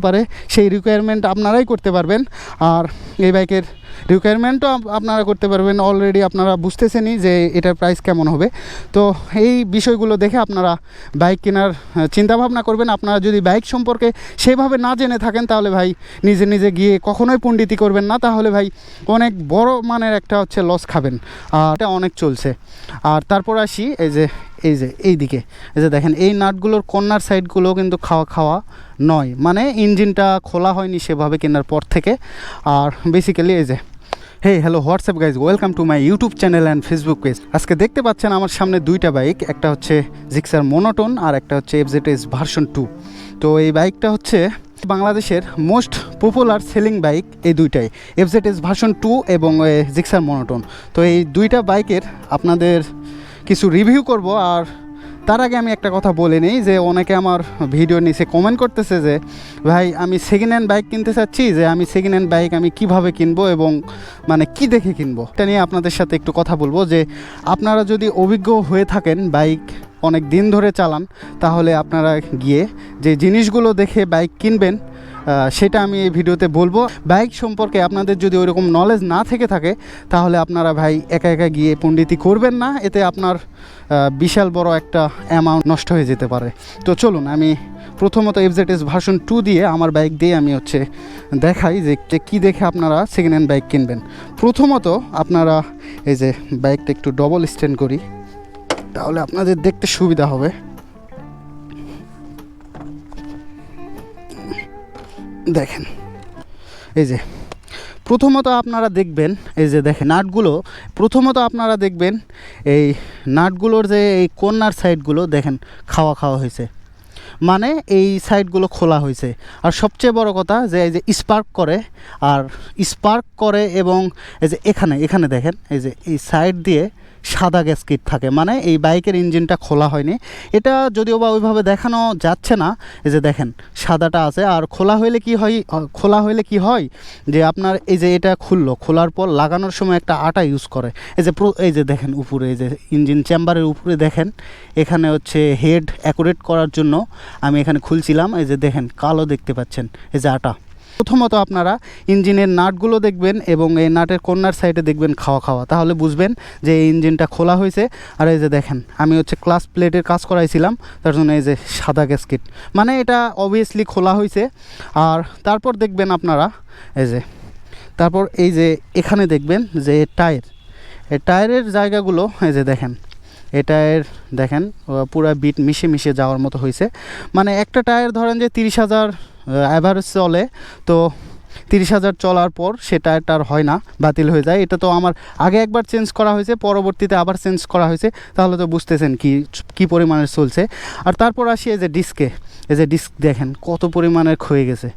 পারে, সেই রিকোয়ারমেন্ট আপনারাই করতে পারবেন। আর এই বাইকের রিকোয়ারমেন্টও আপনারা করতে পারবেন। অলরেডি আপনারা বুঝতেছেনই যে এটার প্রাইস কেমন হবে। তো এই বিষয়গুলো দেখে আপনারা বাইক কেনার চিন্তা ভাবনা করবেন। আপনারা যদি বাইক সম্পর্কে সেভাবে না জেনে থাকেন, তাহলে ভাই নিজে নিজে গিয়ে কখনোই পণ্ডিতি করবেন না। তাহলে ভাই অনেক বড় মানের একটা হচ্ছে লস খাবেন। আর এটা অনেক চলছে। আর তারপর আসি, এই যে এই যে, এই দিকে। এই যে দেখেন, এই নাটগুলোর কর্নার সাইডগুলো কিন্তু খাওয়া খাওয়া নয়। মানে ইঞ্জিনটা খোলা হয়নি সেভাবে কেনার পর থেকে। আর বেসিক্যালি এই যে hey hello WhatsApp guys welcome to my YouTube channel and Facebook page আজকে দেখতে পাচ্ছেন আমার সামনে দুইটা বাইক একটা হচ্ছে জিক্সার মোনোটোন আর একটা হচ্ছে এফজেড এস ভার্সন টু তো এই বাইকটা হচ্ছে বাংলাদেশের মোস্ট পপুলার সেলিং বাইক এই দুইটাই এফজেড এস ভার্সন টু এবং জিক্সার মোনোটোন তো এই দুইটা বাইকের আপনাদের কিছু রিভিউ করব আর তার আগে আমি একটা কথা বলে নিই যে অনেকে আমার ভিডিও নিচে কমেন্ট করতেছে যে, ভাই, আমি সেকেন্ড হ্যান্ড বাইক কিনতে চাচ্ছি, যে আমি সেকেন্ড হ্যান্ড বাইক আমি কীভাবে কিনবো এবং মানে কি দেখে কিনবো? এটা নিয়ে আপনাদের সাথে একটু কথা বলব যে, আপনারা যদি অভিজ্ঞ হয়ে থাকেন বাইক অনেক দিন ধরে চালান, তাহলে আপনারা গিয়ে যে জিনিসগুলো দেখে বাইক কিনবেন সেটা আমি এই ভিডিওতে বলব। বাইক সম্পর্কে আপনাদের যদি ওইরকম নলেজ না থেকে থাকে, তাহলে আপনারা ভাই একা একা গিয়ে পণ্ডিতি করবেন না। এতে আপনার বিশাল বড় একটা অ্যামাউন্ট নষ্ট হয়ে যেতে পারে। তো চলুন, আমি প্রথমত এফজেড এস ভার্সন টু দিয়ে আমার বাইক দিয়ে আমি হচ্ছে দেখাই যে কী দেখে আপনারা সেকেন্ড হ্যান্ড বাইক কিনবেন। প্রথমত আপনারা এই যে বাইকটা একটু ডবল স্ট্যান্ড করি, তাহলে আপনাদের দেখতে সুবিধা হবে। দেখেন। এই যে, প্রথমত আপনারা দেখবেন, এই যে দেখেন নাটগুলো, প্রথমত আপনারা দেখবেন এই নাটগুলোর যে এই কন্যার সাইডগুলো দেখেন খাওয়া খাওয়া হয়েছে। মানে এই সাইডগুলো খোলা হয়েছে। আর সবচেয়ে বড় কথা যে এই যে স্পার্ক করে, আর স্পার্ক করে এবং এই যে এখানে এখানে দেখেন, এই যে এই সাইড দিয়ে সাদা গ্যাসকিট থাকে। মানে এই বাইকের ইঞ্জিনটা খোলা হয়নি। এটা যদিও বা ওইভাবে দেখানো যাচ্ছে না। এই যে দেখেন, সাদাটা আছে। আর খোলা হইলে কি হয় খোলা হইলে কি হয় যে আপনার এই যে এটা খুললো, খোলার পর লাগানোর সময় একটা আটা ইউজ করে। এই যে এই যে দেখেন উপরে, এই যে ইঞ্জিন চেম্বারের উপরে দেখেন, এখানে হচ্ছে হেড অ্যাকুরেট করার জন্য আমি এখানে খুলছিলাম। এই যে দেখেন, কালো দেখতে পাচ্ছেন, এই যে আটা। প্রথমত আপনারা ইঞ্জিনের নাটগুলো দেখবেন এবং এই নাটের কর্নার সাইডে দেখবেন খাওয়া খাওয়া। তাহলে বুঝবেন যে এই ইঞ্জিনটা খোলা হয়েছে। আর এই যে দেখেন, আমি হচ্ছে ক্লাস প্লেটের কাজ করাইছিলাম, তার জন্য এই যে সাদা গ্যাসকিট মানে এটা অবভিয়াসলি খোলা হয়েছে। আর তারপর দেখবেন আপনারা, এই যে, তারপর এই যে এখানে দেখবেন যে টায়ার। এই টায়ারের জায়গাগুলো, এই যে দেখেন এই টায়ার দেখেন, পুরা বিট মিশে মিশে যাওয়ার মতো হয়েছে। মানে একটা টায়ার ধরেন যে তিরিশ হাজার অ্যাভারেজ চলে। তো তিরিশ হাজার চলার পর সেটা টায়ারটা আর হয় না, বাতিল হয়ে যায়। এটা তো আমার আগে একবার চেঞ্জ করা হয়েছে, পরবর্তীতে আবার চেঞ্জ করা হয়েছে। তাহলে তো বুঝতেছেন কি কি পরিমাণে চলছে। আর তারপর আসি এই যে ডিস্কে এই যে ডিস্ক দেখেন, কত পরিমাণের ক্ষয়ে গেছে।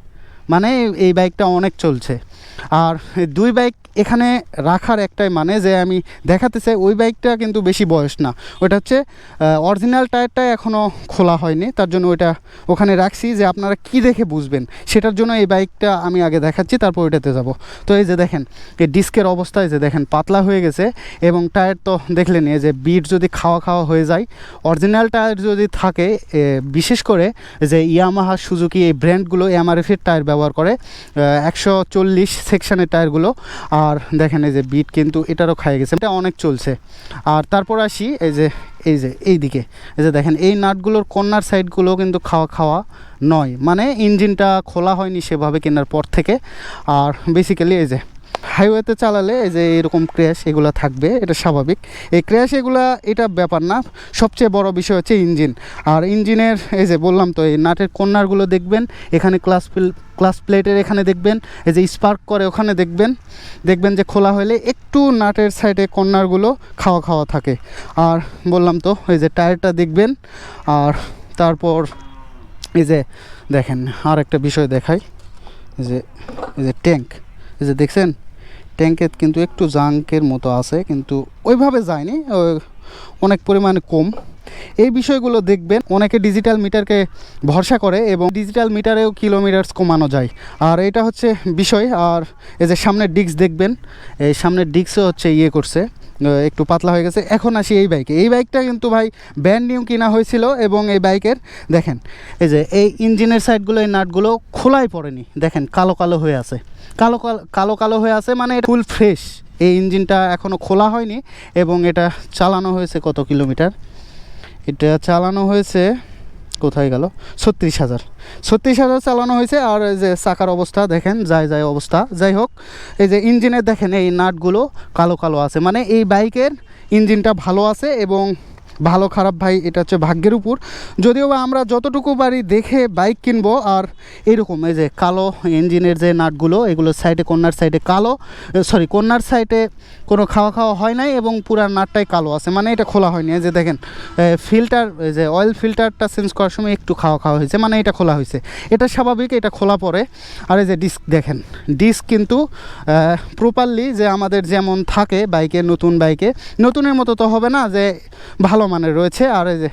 মানে এই বাইকটা অনেক চলছে। আর দুই বাইক এখানে রাখার একটাই মানে যে আমি দেখাতে চাই, ওই বাইকটা কিন্তু বেশি বয়স না। ওটা হচ্ছে অরিজিনাল টায়ারটা এখনও খোলা হয়নি। তার জন্য ওইটা ওখানে রাখছি যে আপনারা কি দেখে বুঝবেন। সেটার জন্য এই বাইকটা আমি আগে দেখাচ্ছি, তারপর ওইটাতে যাব। তো এই যে দেখেন, এই ডিস্কের অবস্থায় যে দেখেন, পাতলা হয়ে গেছে এবং টায়ার তো দেখলেন, এই যে বিট যদি খাওয়া খাওয়া হয়ে যায় অরিজিনাল টায়ার যদি থাকে বিশেষ করে যে ইয়ামাহা সুজুকি এই ব্র্যান্ডগুলো এমআরএফের টায়ার ব্যবহার করে একশো চল্লিশ সেকশনের টায়ারগুলো। আর দেখেন এই যে বিট কিন্তু এটারও খাই গেছে। এটা অনেক চলছে। আর তারপর আসি এই যে এই যে, এই দিকে। এই যে দেখেন, এই নাটগুলোর কর্নার সাইডগুলো কিন্তু খাওয়া খাওয়া নয়। মানে ইঞ্জিনটা খোলা হয়নি সেভাবে কেনার পর থেকে। আর বেসিক্যালি এই যে হাইওয়েতে চালালে এই যে এরকম ক্র্যাশ এগুলো থাকবে, এটা স্বাভাবিক। এই ক্র্যাশ এগুলা, এটা ব্যাপার না। সবচেয়ে বড় বিষয় হচ্ছে ইঞ্জিন আর ইঞ্জিনের এই যে বললাম তো, এই নাটের কর্নারগুলো দেখবেন, এখানে ক্লাস ক্লাস প্লেটের এখানে দেখবেন, এই যে স্পার্ক করে ওখানে দেখবেন দেখবেন যে খোলা হলে একটু নাটের সাইডে কর্নারগুলো খাওয়া খাওয়া থাকে। আর বললাম তো, এই যে টায়ারটা দেখবেন, আর তারপর এই যে দেখেন আর একটা বিষয় দেখাই। যে, এই যে ট্যাঙ্ক এই যে দেখছেন? ট্যাঙ্কে কিন্তু একটু জাঙ্কের মতো আছে, কিন্তু ওইভাবে যায়নি অনেক পরিমাণে কম। এই বিষয়গুলো দেখবেন, অনেকে ডিজিটাল মিটারকে ভরসা করে এবং ডিজিটাল মিটারেও কিলোমিটার্স কমানো যায়। আর এটা হচ্ছে বিষয়, আর এই যে সামনের ডিস্ক দেখবেন, এই সামনের ডিস্কও হচ্ছে ইয়ে করছে। একটু পাতলা হয়ে গেছে। এখন আসি এই বাইকে এই বাইকটা কিন্তু ভাই ব্র্যান্ড নিউ কিনা হয়েছিল এবং এই বাইকের দেখেন, এই যে এই ইঞ্জিনের সাইডগুলো এই নাটগুলো খোলাই পড়েনি। দেখেন, কালো কালো হয়ে আছে। কালো কালো কালো কালো হয়ে আছে মানে ফুল ফ্রেশ এই ইঞ্জিনটা এখনও খোলা হয়নি এবং এটা চালানো হয়েছে কত কিলোমিটার? এটা চালানো হয়েছে কোথায় গেল? ছত্রিশ হাজার। ছত্রিশ হাজার চালানো হয়েছে আর এই যে চাকার অবস্থা দেখেন, যায় যায় অবস্থা। যাই হোক, এই যে ইঞ্জিনের দেখেন, এই নাটগুলো কালো কালো আছে। মানে এই বাইকের ইঞ্জিনটা ভালো আছে এবং ভালো খারাপ ভাই, এটা হচ্ছে ভাগ্যের উপর। যদিও বা আমরা যতটুকু পারি দেখে বাইক কিনবো, আর এরকম এই যে কালো ইঞ্জিনের যে নাটগুলো, এগুলো সাইডে কন্যার সাইডে কালো সরি কন্যার সাইডে কোনো খাওয়া খাওয়া হয় নাই এবং পুরা নাটটাই কালো আছে। মানে এটা খোলা হয়নি যে দেখেন ফিল্টার যে অয়েল ফিল্টারটা চেঞ্জ করার সময় একটু খাওয়া খাওয়া হয়েছে মানে এটা খোলা হয়েছে। এটা স্বাভাবিক, এটা খোলা পড়ে। আর এই যে ডিস্ক দেখেন ডিস্ক কিন্তু প্রপারলি যে আমাদের যেমন থাকে বাইকে, নতুন বাইকে, নতুনের মতো তো হবে না যে ভালো মানের রয়েছে। আর এই যে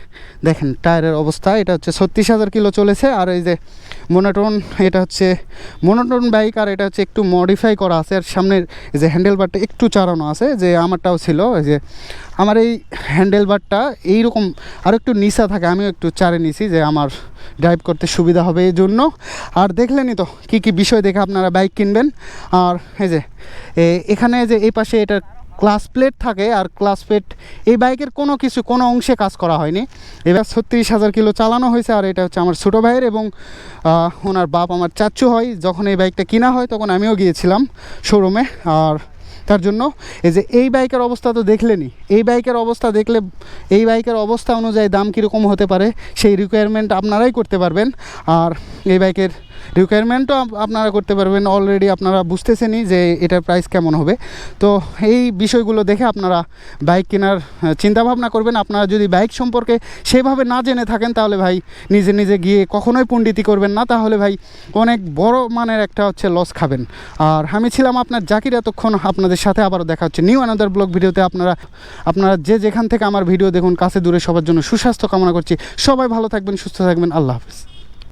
দেখেন, টায়ারের অবস্থা, এটা হচ্ছে ছত্রিশ হাজার কিলো চলেছে। আর এই যে মোনোটোন এটা হচ্ছে মোনোটোন বাইক আর এটা হচ্ছে একটু মডিফাই করা আছে। আর সামনের যে হ্যান্ডেল বারটা একটু চারানো আছে, যে আমারটাও ছিল, এই যে আমার এই হ্যান্ডেল বারটা এইরকম আর একটু নিচা থাকে, আমিও একটু চারে নিছি, যে আমার ড্রাইভ করতে সুবিধা হবে এই জন্য। আর দেখলেনই তো, কী কী বিষয় দেখে আপনারা বাইক কিনবেন। আর এই যে এখানে যে এই পাশে এটা ক্লাস প্লেট থাকে আর ক্লাস প্লেট, এই বাইকের কোনো কিছু, কোনো অংশে কাজ করা হয়নি। এবার ছত্রিশ হাজার কিলো চালানো হয়েছে আর এটা হচ্ছে আমার ছোটো ভাইয়ের এবং ওনার বাপ আমার চাচ্চু হয়। যখন এই বাইকটা কিনা হয় তখন আমিও গিয়েছিলাম শোরুমে আর তার জন্য এই যে এই বাইকের অবস্থা তো দেখলেনি এই বাইকের অবস্থা দেখলে, এই বাইকের অবস্থা অনুযায়ী দাম কীরকম হতে পারে সেই রিকোয়ারমেন্ট আপনারাই করতে পারবেন। আর এই বাইকের রিকোয়ারমেন্টও আপনারা করতে পারবেন। অলরেডি আপনারা বুঝতেছেনই যে এটার প্রাইস কেমন হবে। তো এই বিষয়গুলো দেখে আপনারা বাইক কেনার চিন্তা ভাবনা করবেন। আপনারা যদি বাইক সম্পর্কে সেভাবে না জেনে থাকেন, তাহলে ভাই নিজে নিজে গিয়ে কখনোই পণ্ডিতি করবেন না। তাহলে ভাই অনেক বড় মানের একটা হচ্ছে লস খাবেন। আর আমি ছিলাম আপনার জাকির এতক্ষণ আপনাদের সাথে। আবারও দেখা হচ্ছে নিউ আনাদার ব্লগ ভিডিওতে। আপনারা আপনারা যে যেখান থেকে আমার ভিডিও দেখুন, কাছে দূরে সবার জন্য সুস্বাস্থ্য কামনা করছি। সবাই ভালো থাকবেন, সুস্থ থাকবেন। আল্লাহ হাফিজ।